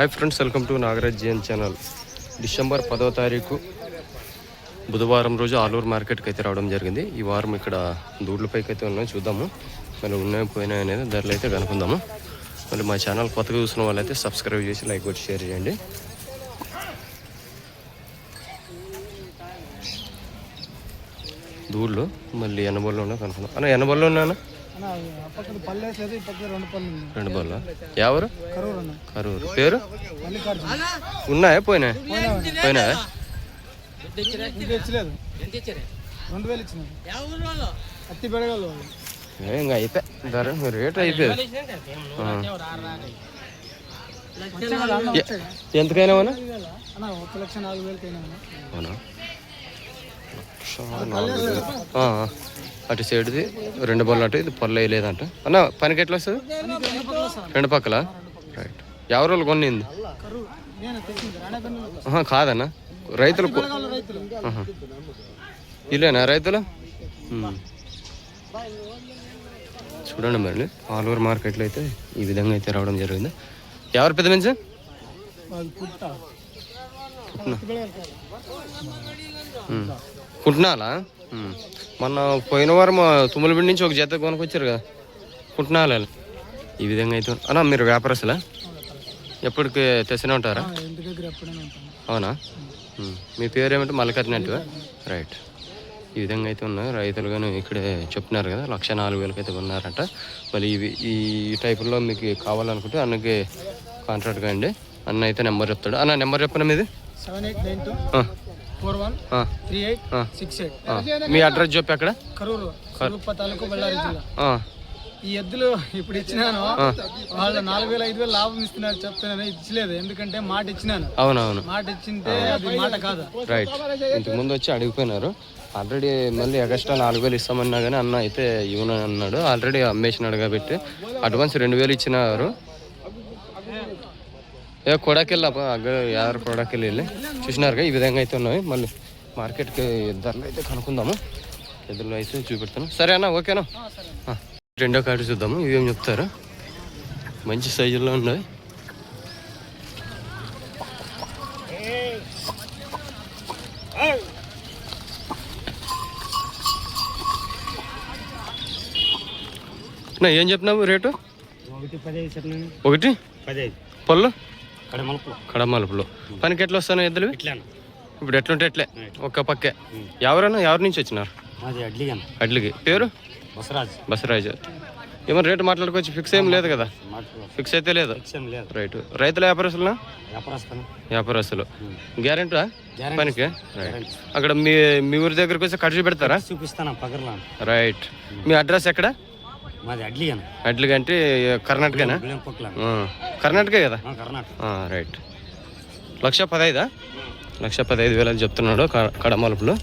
Hi friends welcome to Nagaraj GN channel December పదో తారీఖు బుధవారం రోజు ఆలూరు మార్కెట్కి అయితే రావడం జరిగింది. ఈ వారం ఇక్కడ దూడ్లపైకి అయితే ఉన్నాయి చూద్దాము. మళ్ళీ ఉన్నాయి పోయినాయి అనేది ధరలు అయితే కనుక్కుందాము. మళ్ళీ మా ఛానల్ కొత్తగా చూసిన వాళ్ళైతే సబ్స్క్రైబ్ చేసి లైక్ కొట్టి షేర్ చేయండి. దూళ్ళు మళ్ళీ ఎనబోళ్ళు ఉన్నా కనుక్కుందాం. అన్న ఎనబోళ్ళు ఉన్నానా రెండు పళ్ళు ఎవరు? కరూరు పేరు? ఉన్నాయా? పోయినాయి? పోయినాయా? ఇంకా అయిపోయి ధర రేట్ అయిపోయింది. ఎంతకైనా అవునా? లక్ష నాలుగు అటు సైడ్ది రెండు బొల్లు అటు ఇది పళ్ళు వేయలేదంట. అన్న పనికి ఎట్లా వస్తుంది? రెండు పక్కల? రైట్ ఎవరు వాళ్ళు కొన్నింది కాదన్న. రైతులు. ఇల్లేనా రైతులు. చూడండి మరి. ఆలూరు మార్కెట్లో అయితే ఈ విధంగా అయితే రావడం జరిగింది. ఎవరు పెద్ద మంచి వాళ్ళు ఉమ్. మొన్న పోయిన వారం తుమ్మలబిడి నుంచి ఒక జత కొనుక్కొచ్చారు కదా. కుంటున్నాలా ఈ విధంగా అయితే అన్నా మీరు వ్యాపారస్తులా? ఎప్పటికి తెస్తూనే ఉంటారా? అవునా. మీ పేరు ఏమంటే మల్లికార్జున రైట్. ఈ విధంగా అయితే ఉన్నాయి రైతులు కానీ ఇక్కడే చెప్తున్నారు కదా లక్ష నాలుగు వేలకి అయితే ఉన్నారంట మరి ఇవి ఈ టైపులో మీకు కావాలనుకుంటే అన్నకి కాంట్రాక్ట్ అండి అన్న అయితే నెంబర్ చెప్తాడు. అన్న నెంబర్ చెప్పండి మీది. Seven eight nine two. Four one three eight. Six eight. మీ అడ్రస్ చెప్పి అక్కడ కరూరు స్వరూప తాలూకు బళ్ళారి జిల్లా. ఈ ఎద్దులు ఇప్పుడు ఇచ్చినాను. వాళ్ళు నాలుగు వేల ఐదు వేలు లాభం ఇస్తున్నారు చెప్తున్నాను. ఇచ్చలేదు. ఎందుకంటే మాట ఇచ్చినాను. అవునవును. మాట ఇచ్చింటే అది మాట కాదు. రైట్ ఇంతకు ముందు వచ్చి అడిగిపోయినారు. ఆల్రెడీ మళ్ళీ ఎక్స్ట్రా నాలుగు వేలు ఇస్తామన్నా కానీ అన్న అయితే ఇవ్వను అన్నాడు. ఆల్రెడీ అమ్మేసినాడు కాబట్టి. అడ్వాన్స్ రెండు వేలు ఇచ్చినారు. కొడాకెళ్ళి అగ్గ యారు కొడాకెళ్ళి వెళ్ళి చూసినారుగా ఈ విధంగా అయితే ఉన్నాయి. మళ్ళీ మార్కెట్కి ధరలు అయితే కనుక్కుందాము. ఎదురులో అయితే చూపెడతాను. సరే అన్న ఓకేనా? రెండో కార్డు చూద్దాము. ఇవేం చెప్తారు? మంచి సైజుల్లో ఉన్నాయి. నా ఏం చెప్పినావు రేటు? ఒకటి పదిహేను పళ్ళు? కడమలుపులు. పనికి ఎట్లా వస్తాను ఎద్దులు? ఇప్పుడు ఎట్లుంటే ఎట్లే ఒక్క పక్కే. ఎవరన్నా ఎవరి నుంచి వచ్చినారు? అడ్లికి పేరు? బసరాజ్. బసరాజు. ఏమన్నా రేటు మాట్లాడుకోవచ్చు ఫిక్స్ ఏం లేదు కదా. ఫిక్స్ అయితే లేదు. రైట్ రైతుల వ్యాపారస్తులనా? వ్యాపారస్తాను వ్యాపారస్తులు. గ్యారెంటా. పనికి? రైట్ అక్కడ మీ మీ ఊరి దగ్గరకు వచ్చి ఖర్చు పెడతారా? చూపిస్తాను రైట్ మీ అడ్రస్ ఎక్కడ? మాది అడ్లిగన్? అంటే కర్ణాటకనా? కర్ణాటకే కదా? రైట్. లక్ష పదైదా? లక్ష పదహైదు వేలు అని చెప్తున్నాడు కడమలుపులు.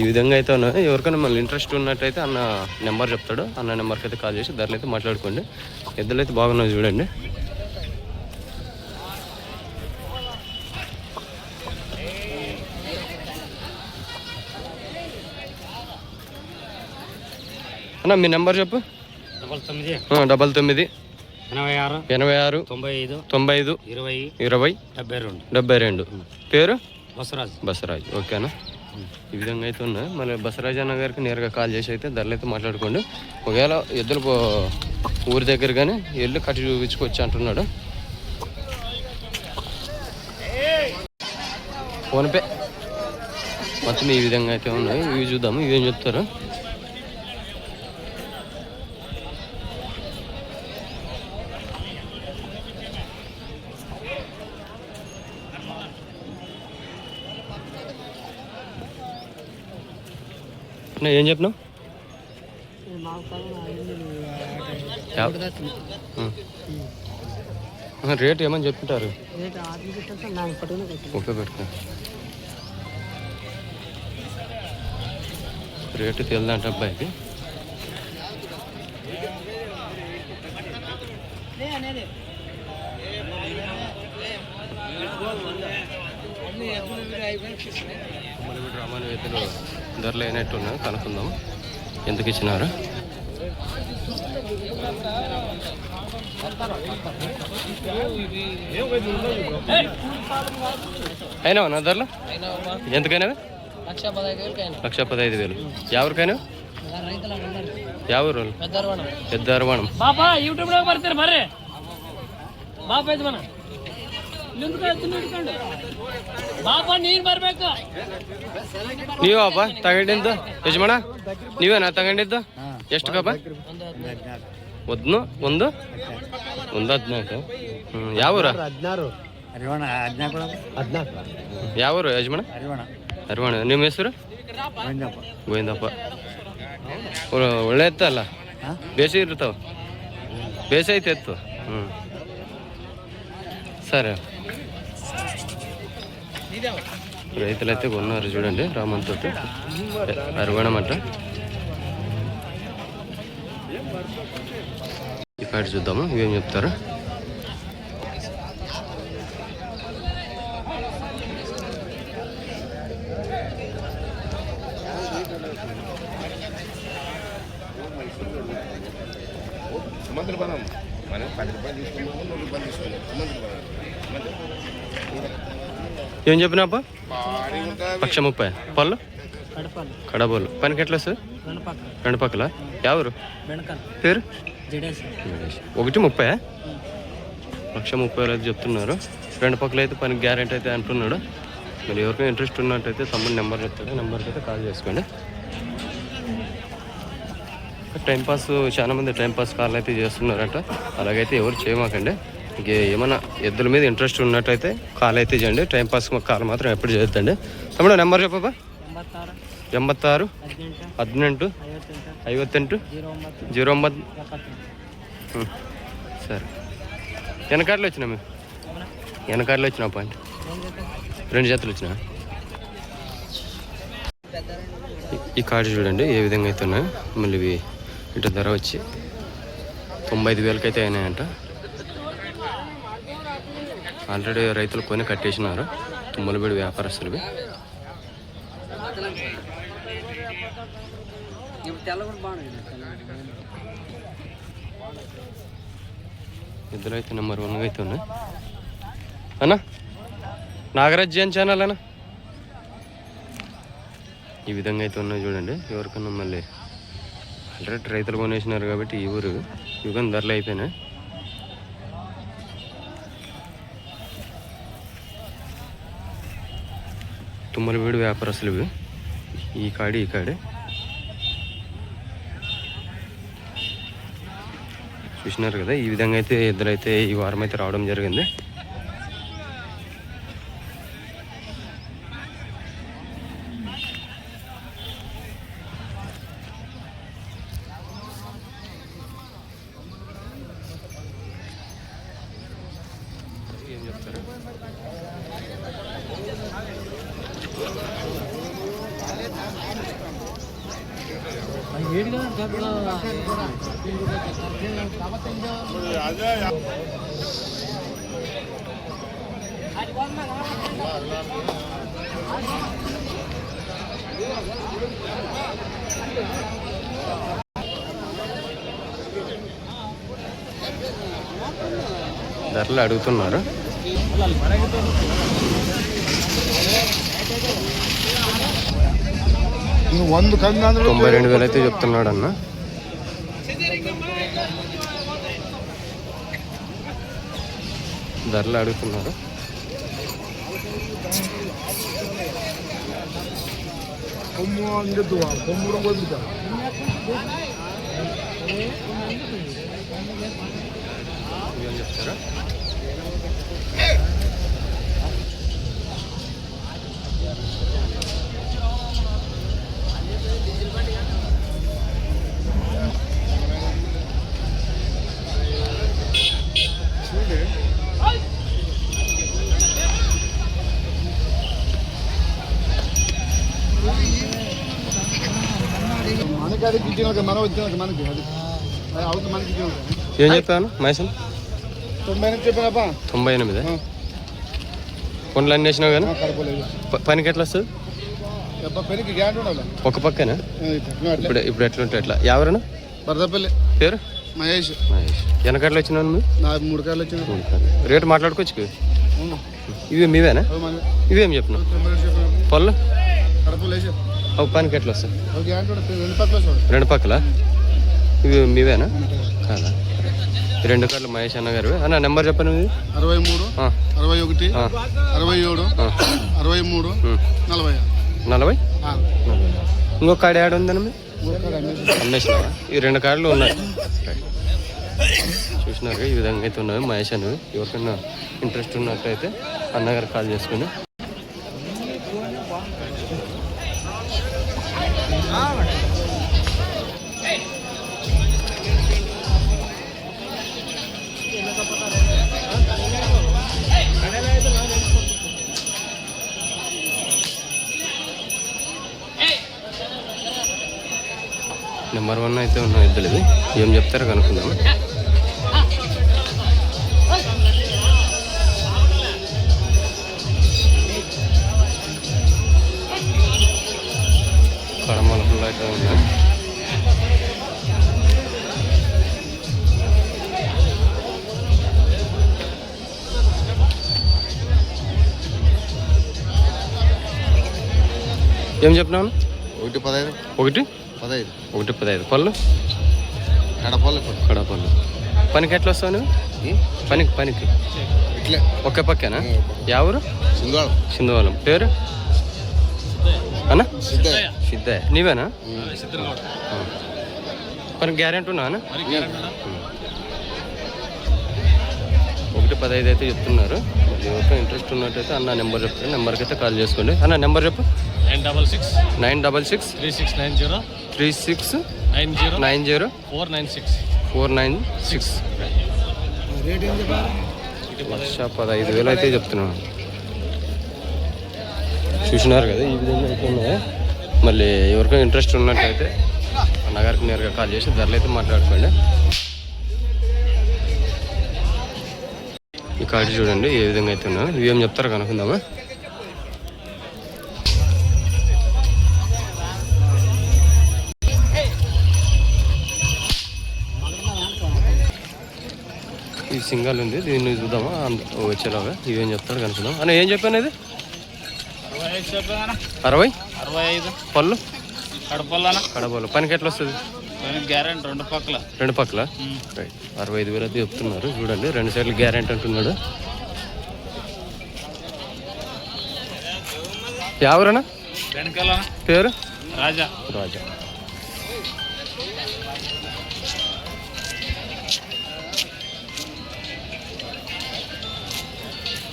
ఈ విధంగా అయితే ఉన్నాయి ఎవరికైనా మళ్ళీ ఇంట్రెస్ట్ ఉన్నట్టయితే అన్న నెంబర్ చెప్తాడు. అన్న నెంబర్కి అయితే కాల్ చేసి ధరలు అయితే మాట్లాడుకోండి. ఎద్దులు అయితే బాగున్నాయి చూడండి. అన్న మీ నెంబర్ చెప్పు. డబల్ తొమ్మిది. ఎనభై ఆరు. ఎనభై ఆరు. తొంభై ఐదు. తొంభై ఐదు. ఇరవై. ఇరవై. డెబ్బై రెండు. డెబ్బై రెండు. పేరు? బసరాజ్ బసరాజ్ ఓకేనా? ఈ విధంగా అయితే ఉన్నాయి మళ్ళీ బసరాజ్ అన్న గారికి నేరుగా కాల్ చేసి అయితే ధరలు అయితే మాట్లాడుకోండి. ఒకవేళ ఎద్దులు ఊరి దగ్గర కానీ వెళ్ళి కట్టి చూపించుకోవచ్చు అంటున్నాడు. ఫోన్పే మొత్తం ఈ విధంగా అయితే ఉన్నాయి. ఇవి చూద్దాము. ఇవేం చెప్తారు? అన్న, ఏం చెప్పినావు? రేట్ ఏమని చెప్తుంటారు? ముప్పై పెట్టుకో. రేటు తెలియదంట అబ్బాయికి. రామాను ఎద్దులు ధరలు అయినట్టున్నాయి కనుక్కుందాం ఎందుకు ఇచ్చినారు అయినా నా ధరలు ఎంతకైనా లక్ష పదహైదు వేలకి అయినా లక్ష పదహైదు వేలు ఎవరికైనా రైతులు ఉన్నారు ఎవరు వాళ్ళు పెద్ద అరవణం పెద్ద అరవాణం ಬಾಪಾ ಯೂಟ್ಯೂಬ್ ಬರ್ತೀರಿ ಬರ್ರಿ ಬಾಪ ಯಜಮಾನ ನಿಂತ್ಕೊಂಡು ಎತ್ತು ನಿಂತ್ಕೊಂಡು ಬಾಪ ನೀನ್ ಬರ್ಬೇಕು. ನೀವೇ ಅಪ್ಪ ತಗೊಂಡಿದ್ದು? ಯಜಮಾನ ನೀವೇನಾ ತಗೊಂಡಿದ್ದು? ಎಷ್ಟು ಕಪ್ಪ ಒಂದು ಒಂದು? ಒಂದು ಹದಿನಾಲ್ಕು. ಹ್ಞೂ ಯಾವ ಊರ ಹದಿನಾರು. ಹರಿವಣ ಹದಿನಾಲ್ಕು ಹದಿನಾಲ್ಕು ಯಾವ ಊರು ಯಜಮಾನ? ಹರಿವಣ. ಅರವಾಣ ನಿಮ್ಮ ಹೆಸರು? ಗೋವಿಂದಪ್ಪ. ಒಳ್ಳೆ- ಎತ್ತಲ್ಲ ಹಾಂ? ಬೇಸಿ ಇರ್ತಾವ? ಬೇಸ ಐತೆ ಎತ್ತು? ಹ್ಞೂ రైతులు అయితే కొన్నారు చూడండి రామన్ తోటి అరవణమంట ఇక్కడ చూద్దాము? ఇవేం చెప్తారు? మందులు పదం. మనం పది రూపాయలు తీసుకున్నాము నూరు రూపాయలు తీసుకున్నాము. మందులు పదం. ఏం భారీ ఉంటుంది లక్ష ముప్పై. పళ్ళు? కడపలు కడబోలు పనికి ఎట్లా గణపక్క రెండు పక్కల. ఎవరు పేరు? ఒకటి ముప్పై. లక్ష ముప్పై వేలు అయితే చెప్తున్నారు. రెండు పక్కల అయితే పనికి గ్యారెంటీ అయితే అంటున్నాడు. మరి ఎవరికైనా ఇంట్రెస్ట్ ఉన్నట్టయితే తమ్ముడు నెంబర్ చెప్తాడు నెంబర్కి అయితే కాల్ చేసుకోండి. టైం పాస్ చాలా మంది టైం పాస్ కాల్ అయితే చేస్తున్నారట. అలాగైతే ఎవరు చేయమాకండి. ఇంకే ఏమన్నా ఎద్దుల మీద ఇంట్రెస్ట్ ఉన్నట్టయితే కాల్ అయితే చేయండి. టైం పాస్ కాల్ మాత్రం ఎప్పుడు చేయొద్దండి. తమ్ముడు నెంబర్ చెప్పబ్బా ఎంబత్తారు పద్నెంటు ఐవత్తెంటు జీరో ఒంబత్ సరే వెనకాడలు వచ్చినా మేము వెనకాడలు వచ్చిన పాయింట్ రెండు జతలు వచ్చినా? ఈ కార్డు చూడండి ఏ విధంగా అయితే ఉన్నాయి మళ్ళీ ఇటు ధర వచ్చి తొంభై ఐదు వేలకైతే అయినాయంట. ఆల్రెడీ రైతులు కొని కట్టేసినారు. తుమ్మలబడి వ్యాపారస్తులవి. ఇద్దరు అయితే నెంబర్ వన్గా అయితే ఉన్నాయి. అన్నా నాగరాజ్ జైన్ ఛానల్ అన్న. ఈ విధంగా అయితే ఉన్నాయి చూడండి. ఎవరికన్నా మళ్ళీ. ఆల్రెడీ రైతులు కొనేసినారు కాబట్టి ఈ ఊరు యుగం ధరలు అయిపోయినాయి. తుమ్మలవీడు వ్యాపారస్తులు ఈ కాడి ఈ కాడి. చూసినారు కదా ఈ విధంగా అయితే ఇద్దరైతే ఈ వారం అయితే రావడం జరిగింది. ధరలు అడుగుతున్నారు. తొంభై రెండు వేలు అయితే చెప్తున్నాడు అన్న ధరలు అడుగుతున్నారు. కొమ్ము అంగద్దు కొమ్ము కూడా వదులుతా ఏం చెప్తారా? మనం వచ్చిన మనకి అది. అది అవుతుంది మనకి ఇచ్చిన ఏం చెప్తాను? మైసన్ తొంభై చెప్పానప్పా తొంభై ఎనిమిది? కొండలు అన్ని వేసినావు కానీ? కడపలేదు పనికి ఎట్లా వస్తుంది? పెరికి ఉండాలి. ఒక పక్కన? ఇప్పుడు ఇప్పుడు ఎట్లా ఉంటే ఎట్లా ఎవరన్నా? బరదపల్లి పేరు? మహేష్. మహేష్. వెనకాడలు వచ్చినాను మీరు నా మూడు కార్లు వచ్చిన మూడు కార్లు. రేటు మాట్లాడుకోవచ్చు ఇవి మీవేనా ఇవేం చెప్పినావు? పళ్ళు? కడపలు వేసి ఒక పనికి ఎట్లా వస్తాయి రెండు పక్కల ఇవి మీవేనా? కాదా ఈ రెండు కార్లు మహేష్ అన్న గారు అన్న నెంబర్ చెప్పను ఇది అరవై మూడు అరవై ఒకటి అరవై ఏడు. అరవై మూడు. నలభై నలభై? ఆ. ఇంకొక కాడ యాడ్ అమ్మేసి. అమ్మేసినావా ఈ రెండు కార్లు ఉన్నాయి. చూసినారు ఈ విధంగా అయితే ఉన్నవి. మహేష్ అనేవి ఎవరికైనా ఇంట్రెస్ట్ ఉన్నట్టయితే అన్నగారు కాల్ చేసుకుని ఏం చెప్తారో కనుక్కుందాం. కడమల ఫుల్ అయితే ఉన్నాయి. ఏం చెప్పినాను ఒకటి పదహైదు. ఒకటి? పదహైదు. ఒకటి పదహైదు. పళ్ళు? కడపలు కడా పళ్ళు పనికి ఎట్లా వస్తావు నువ్వు? పనికి పనికి. ఇట్లే. ఒకే పక్కేనా? ఎవరు సింధువాలం పేరు? అన్న? సిద్ధయ్య. సిద్ధయ్య. నీవేనా. పని గ్యారెంటీ ఉన్నా అన్న? ఒకటి పదహైదు అయితే చెప్తున్నారు. ఇంట్రెస్ట్ ఉన్నట్టయితే అన్న నెంబర్ చెప్తారు నెంబర్కి అయితే కాల్ చేసుకోండి. అన్న నెంబర్ చెప్పు. Nine double six. Nine double six. Three six nine zero. Three six nine zero. Nine zero. Four nine six. Four nine six. లక్ష పదహైదు వేలు అయితే చెప్తున్నాను. చూసినారు కదా ఈ విధంగా అయితే ఉన్నాయి మళ్ళీ ఎవరికైనా ఇంట్రెస్ట్ ఉన్నట్టయితే అన్నగారికి నేరుగా కాల్ చేసి ధరలు అయితే మాట్లాడుకోండి. ఈ కార్డు చూడండి ఏ విధంగా అయితే ఉన్నాయో ఇవి ఏం చెప్తారో కనుక్కుందామా? సింగల్ ఉంది. దీన్ని చూద్దామా? వచ్చేలాగా. ఇవేం చెప్తాడు కనుక్కుందాం. అన్న ఏం చెప్పాను ఇది? అరవై? ఐదు. పళ్ళు? కడబోలు పనికి ఎట్లా వస్తుంది? గ్యారెంటీ రెండు పక్కల. రెండు పక్కల? రైట్. అరవై ఐదు వేలు అయితే చెప్తున్నారు. చూడండి రెండు సైడ్లు గ్యారెంటీ అంటున్నాడు. ఎవరన్నా పేరు? రాజా. రాజా.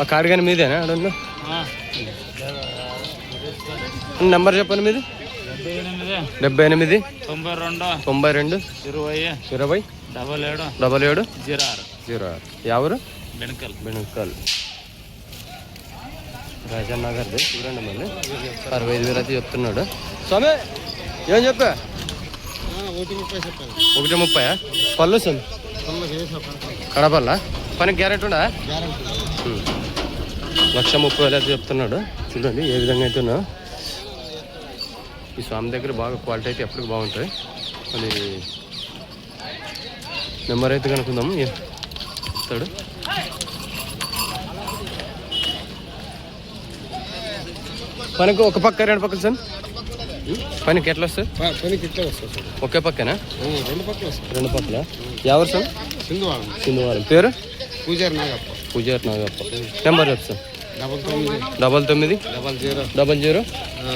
ఆ కార్డు కానీ మీదేనా? అడుగు నెంబర్ చెప్పండి మీది? డెబ్బై ఎనిమిది. తొంభై రెండు. తొంభై రెండు. ఇరవై. ఇరవై. డబల్ ఏడు. డబల్ ఏడు. జీరో ఆరు జీరో ఆరు ఎవరు బెణుక్కల్ రాజన్న గారిది చూడండి మళ్ళీ. అరవై ఐదు వేలు అయితే చెప్తున్నాడు. స్వామి ఏం చెప్పా? ఒకటి ముప్పై పళ్ళు స్వామి. కడపల్ల? పనికి గ్యారెంటీ ఉందా? ఉం. లక్ష ముప్పై వేలు అయితే చెప్తున్నాడు. చూడండి ఏ విధంగా అయితే ఉన్నా ఈ స్వామి దగ్గర బాగా క్వాలిటీ అయితే ఎప్పటికి బాగుంటాయి. మరి నెంబర్ అయితే కనుక్కుందాము చెప్తాడు. పనికి ఒక పక్క రెండు పక్కలు సార్? పనికి ఎట్లా వస్తుంది పనికి ఇట్లే వస్తుంది సార్. ఒకే పక్కనా? రెండు పక్కల రెండు పక్కల. ఎవరు సార్? సింధువారం. సింధువారం. పేరు? పూజారి నాగప్ప. పూజారి నాగప్ప నెంబర్ చెప్తా. డబల్ తొమ్మిది. డబల్ తొమ్మిది? Double zero. Double zero? ఆ,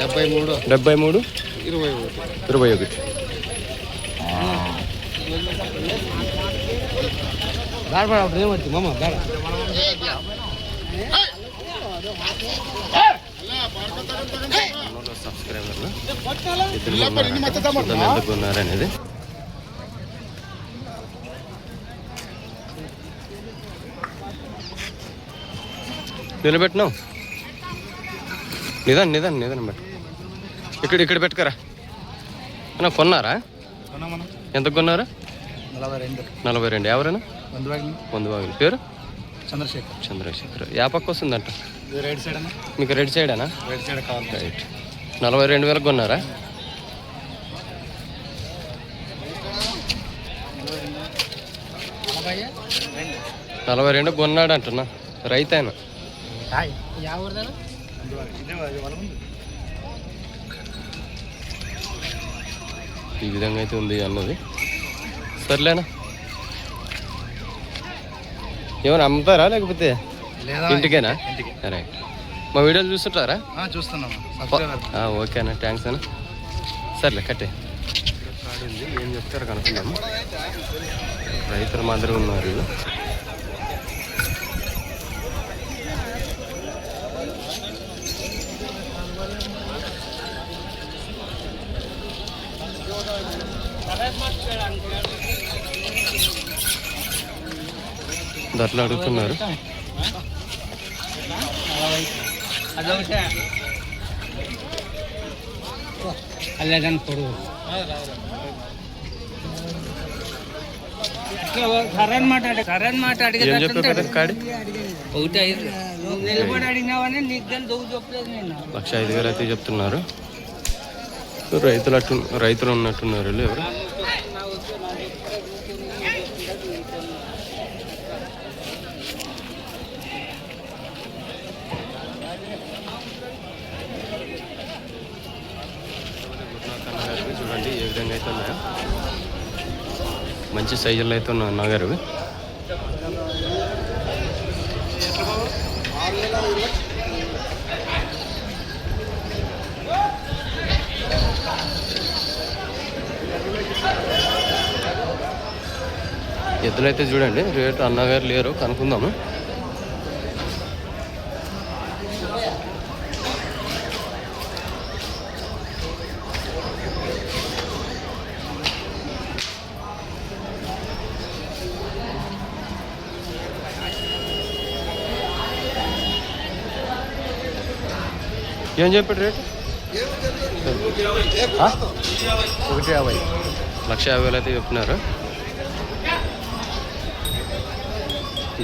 డెబ్బై మూడు. డెబ్బై మూడు? ఇరవై ఒకటి. ఇరవై ఒకటి. సబ్స్క్రైబర్లు ఎందుకు ఉన్నారనేది? నిలబెట్టినావు? నిదాన్ నిదాన్ నిదాన్ పెట్టు ఇక్కడ ఇక్కడ పెట్టుకరా. అన్న కొన్నారా? ఎంత కొన్నారా? నలభై రెండు. నలభై రెండు. ఎవరైనా వంద బాగుంది పేరు? చంద్రశేఖర్. చంద్రశేఖర్. యా పక్క వస్తుందంట రైట్ సైడ్ మీకు రెడ్ సైడేనా రైట్ సైడ్ కావాలి. రైట్ నలభై రెండు వేలకు కొన్నారా? నలభై రెండు. కొన్నాడు అంటున్నా రైతు ఆయన ఈ విధంగా అయితే ఉంది అన్నది. సర్లేనా? ఏమైనా అమ్ముతారా లేకపోతే లేదా ఇంటికేనా? ఇంటికి సరే. మా వీడియోలు చూస్తుంటారా? చూస్తున్నాము ఆ, ఓకేనా. థ్యాంక్స్ అన్న. సర్లే కట్టే. ఉంది. ఏం చెప్తారు కనుక్కుందాము రైతులు మాదిరి ఉన్నారు. ధరలు అడుగుతున్నారు అల్లేదని పొడుగు మాట మాట నిలబడి అడిగినావని నీకు దొంగ చెప్పలేదు నేను లక్ష ఐదు వేలు అయితే చెప్తున్నారు. రైతులు అట్టు రైతులు ఉన్నట్టున్నారు ఎవరు? చూడండి అయితే ఉన్నాయో మంచి సైజుల్లో అయితే ఉన్నాయి అన్నగారు. ఎద్దులైతే చూడండి రేటు అన్నగారు లేరు కనుక్కుందాము. ఏం చెప్పాడు రేటు? ఒకటి యాభై. లక్ష యాభై వేలు అయితే చెప్తున్నారు.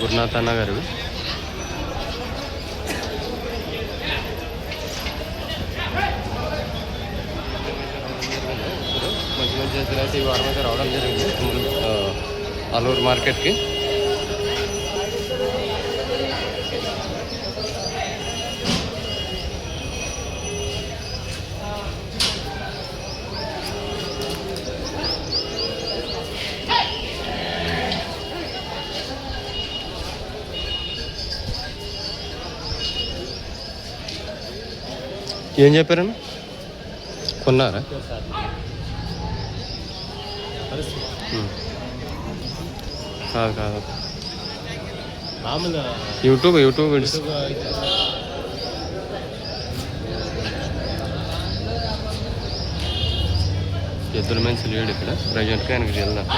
గురునాథ్ అన్న గారు. మంచి మంచి అయితే ఈ వారం అయితే రావడం జరిగింది. అల్లూరు మార్కెట్కి. ఏం చెప్పారన్న? కొన్నారా. కాదు కాదు. యూట్యూబ్ యూట్యూబ్ ఎద్దుల మనిషి లేడు ఇక్కడ. ప్రజెంట్గా ఆయనకి వెళ్దాం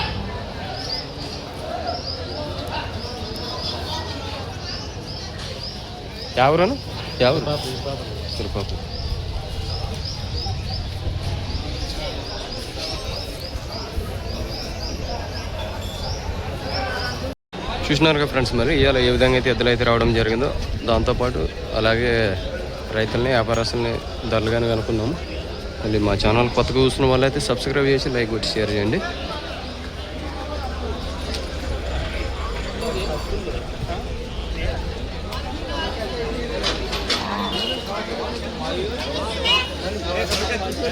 ఎవరు? తిరుపాపు చూసినారుగా ఫ్రెండ్స్ మరి. ఇవాళ ఏ విధంగా అయితే ఎద్దులు అయితే రావడం జరిగిందో దాంతోపాటు అలాగే రైతుల్ని వ్యాపారస్తుల్ని ధరలుగానే కనుక్కున్నాము మళ్ళీ మా ఛానల్ కొత్తగా చూసిన వాళ్ళు అయితే సబ్స్క్రైబ్ చేసి లైక్ కొట్టి షేర్ చేయండి.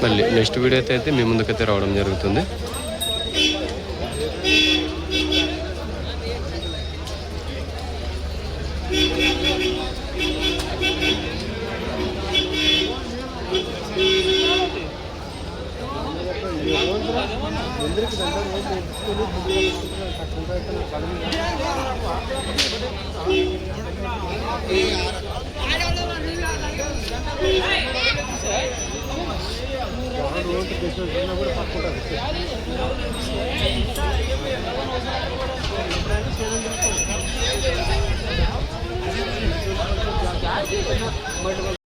మళ్ళీ నెక్స్ట్ వీడియో అయితే మీ ముందుకైతే రావడం జరుగుతుంది.